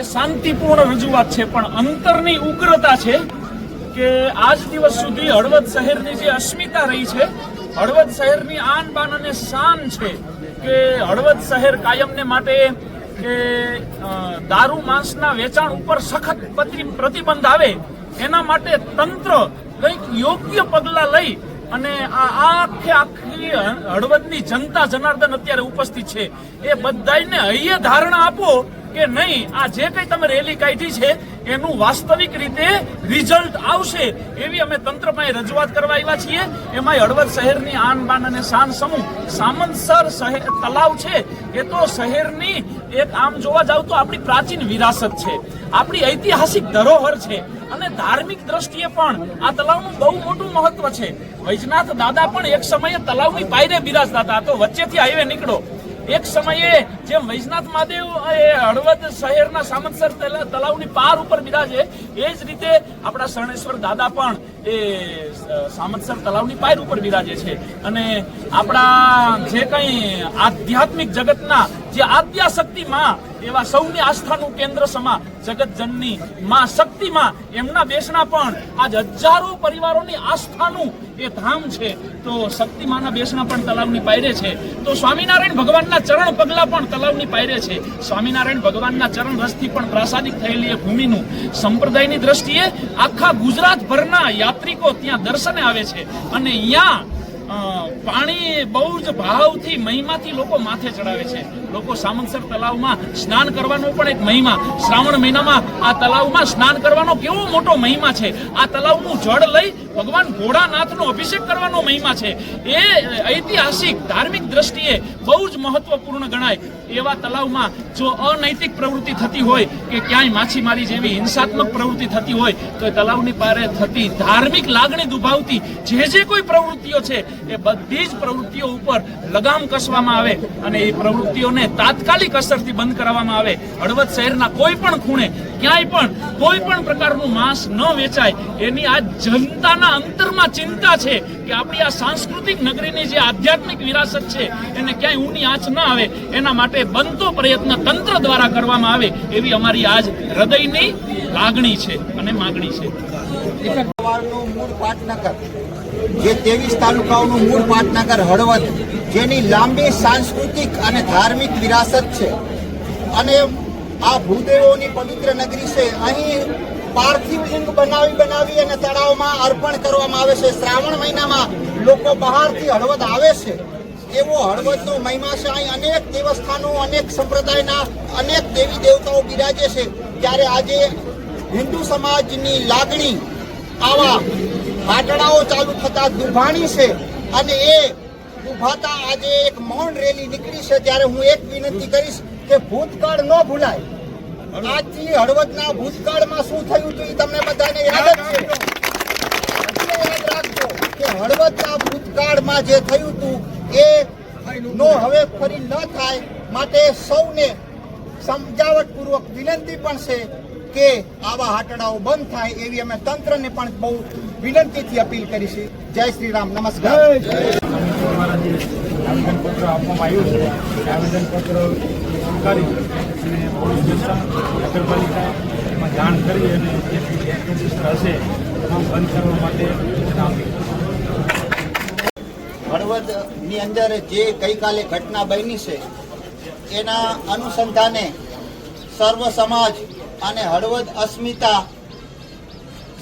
એ શાંતિપૂર્ણ રજૂઆત છે, પણ અંતરની ઉગ્રતા છે કે આજ દિવસ સુધી હળવદ શહેરની જે અસ્મિતા રહી છે, હળવદ શહેરની આન બાન અને શાન છે કે હળવદ શહેર કાયમને માટે કે દારૂ માંસના વેચાણ ઉપર સખત પ્રતિબંધ આવે, એના માટે તંત્ર કંઈક યોગ્ય પગલાં લઈ અને આ આખે આખી હળવદની જનતા જનાર્દન અત્યારે ઉપસ્થિત છે. એ બધાને હૈયે ધારણા આપો કે નહીં? આ જે કંઈ તમે રેલી કાઢી છે, એનું વાસ્તવિક રીતે રિઝલ્ટ આવશે એવી અમે તંત્ર પાસે રજૂઆત કરવા આવ્યા છીએ. એમાં હળવદ શહેરની આન બાન અને શાન સમૂહ સામંતસર શહેર તલાવ છે. એ તો શહેરની એક આમ જોવા જાવ તો આપણી પ્રાચીન વિરાસત છે. આપણી ઐતિહાસિક ધરોહર છે. અને ધાર્મિક દ્રષ્ટિએ પણ આ તલાવનું બહુ મોટું મહત્વ છે. વૈજનાથ દાદા પણ એક સમયે તલાવની પાયરે બિરાજતા હતા. તો વચ્ચેથી હાઈવે નીકળો. એક સમયે જે વૈજનાથ મહાદેવ એ હળવદ શહેરના સામંતસર તલાવની પાર ઉપર બિરાજે, એ જ રીતે આપણા શરણેશ્વર દાદા પણ એ સામંતસર તલાવની પાર ઉપર બિરાજે છે. અને આપણા જે કંઈ આધ્યાત્મિક જગતના જે આદ્યા શક્તિ માં, એવા સૌની આસ્થાનું કેન્દ્ર સમા, જગતજનની માં શક્તિમાં એમના બેસણા પણ આજ હજારો પરિવારોની આસ્થાનું એ ધામ છે. તો શક્તિમાના બેસણા પણ તલાવની પાયરે છે. તો સ્વામિનારાયણ ભગવાનના ચરણ પગલા પણ તલાવની પાયરે છે. સ્વામિનારાયણ ભગવાનના ચરણ રસથી પણ પ્રાસાદિક થયેલી એ ભૂમિનું સંપ્રદાયની દ્રષ્ટિએ આખા ગુજરાતભરના યાત્રિકો ત્યાં દર્શને આવે છે. અને અહીંયા પાણી બહુ જ ભાવથી મહિમાથી લોકો માથે ચડાવે છે. લોકો સામંતસર તલાવમાં સ્નાન કરવાનો પણ એક મહિમા. શ્રાવણ મહિનામાં આ તલાવમાં સ્નાન કરવાનો કેવો મોટો મહિમા છે. આ તલાવનું જળ લઈ ભગવાન ભોળાનાથનો અભિષેક કરવાનો મહિમા છે. એ ઐતિહાસિક, ધાર્મિક દ્રષ્ટિએ બહુ જ મહત્વપૂર્ણ ગણાય. એવા તલાવમાં જો અનૈતિક પ્રવૃત્તિ થતી હોય કે ક્યાંય માછીમારી જેવી હિંસાત્મક પ્રવૃત્તિ થતી હોય, તો એ તલાવની પારે થતી ધાર્મિક લાગણી દુભાવતી જે જે કોઈ પ્રવૃત્તિઓ છે, એ બધી જ પ્રવૃત્તિઓ ઉપર લગામ કસવામાં આવે અને એ પ્રવૃત્તિઓને તાત્કાલિક અસરથી બંધ કરવામાં આવે. હળવદ શહેરના કોઈ પણ ખૂણે ક્યાંય પણ કોઈ પણ પ્રકારનું માંસ ન વેચાય. એની આ જનતાના અંતરમાં ચિંતા છે કે આપણી આ સાંસ્કૃતિક નગરીની જે આધ્યાત્મિક વિરાસત છે, એને ક્યાંય ઊની આંચ ન આવે. એના માટે બનતો પ્રયત્ન તંત્ર દ્વારા કરવામાં આવે એવી અમારી આજ હૃદયની લાગણી છે અને માગણી છે. મૂળ પાટનગર, જે ત્રેવીસ તાલુકાઓનું મૂળ પાટનગર હળવદ, જેની લાંબી સાંસ્કૃતિક અને ધાર્મિક વિરાસત છે. અને આ ભૂદેવોની પવિત્ર નગરી છે. અહીં પાર્થિવ લિંગ બનાવી બનાવી અને તળાવમાં અર્પણ કરવામાં આવે છે. શ્રાવણ મહિનામાં લોકો બહારથી હળવદ આવે છે. એવો હળવદનો મહિમા છે અહીં અનેક દેવસ્થાનો, અનેક સંપ્રદાયના અનેક દેવી દેવતાઓ બિરાજે છે. ત્યારે આજે હિન્દુ સમાજની લાગણી આવા પાટડાઓ ચાલુ થતા દુભાણી છે અને એ દુભાતા આજે એક મૌન રેલી નીકળી છે. ત્યારે હું એક વિનંતી કરીશ કે ભૂતકાળ ન ભૂલાય. આજથી હળવદના ભૂતકાળમાં શું થયું હતું એ તમને બધાને યાદ જ છે. યાદ રાખજો કે હળવદના ભૂતકાળમાં જે થયું હતું એ નો હવે ફરી ન થાય માટે સૌને સમજાવટપૂર્વક વિનંતી પણ છે કે આવા હાટડાઓ બંધ થાય એવી અમે તંત્રને પણ બહુ વિનંતીથી અપીલ કરીશું જય શ્રી રામ. નમસ્કાર. દ્વારા જે આવેદનપત્ર આપવામાં આવ્યું છે, એ આવેદનપત્ર સ્વીકારી અને પોલીસ સ્ટેશન, નગરપાલિકા એમાં જાણ કરી અને જે ગેરકાયદેસર હશે તમામ બંધ કરવા માટે સૂચના આપી હળવદની અંદર જે ગઈકાલે ઘટના બની છે, એના અનુસંધાને સર્વ સમાજ અને હળવદ અસ્મિતા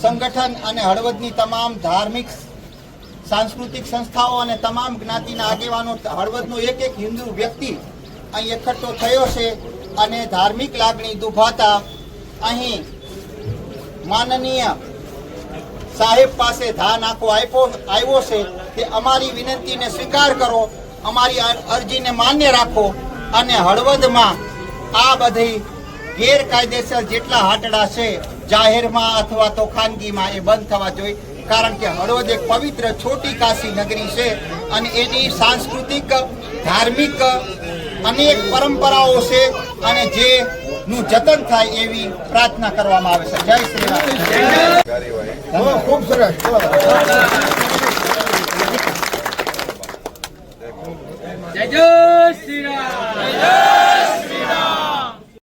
સંગઠન અને હળવદની તમામ ધાર્મિક સાંસ્કૃતિક સંસ્થાઓ અને તમામ જ્ઞાતિના આગેવાનો, હળવદનો એક એક હિન્દુ વ્યક્તિ અહીં એકઠો થયો છે અને ધાર્મિક લાગણી દુભાતા અહીં માનનીય સાહેબ પાસે ધા નાખો આપ્યો આવ્યો છે કે અમારી વિનંતીને સ્વીકાર કરો, અમારી અરજીને માન્ય રાખો અને હળવદમાં આ બધી ગેરકાયદેસર જેટલા હાટડા છે, જાહેરમાં અથવા તો ખાનગીમાં એ બંધ થવા જોઈએ. કારણ કે હળવદ એક પવિત્ર છોટી કાશી નગરી છે અને એની સાંસ્કૃતિક ધાર્મિક અનેક પરંપરાઓ છે અને જે નું જતન થાય એવી પ્રાર્થના કરવામાં આવે છે. જય શ્રી રામ. ખૂબ સરસ. જય જય શ્રી રામ.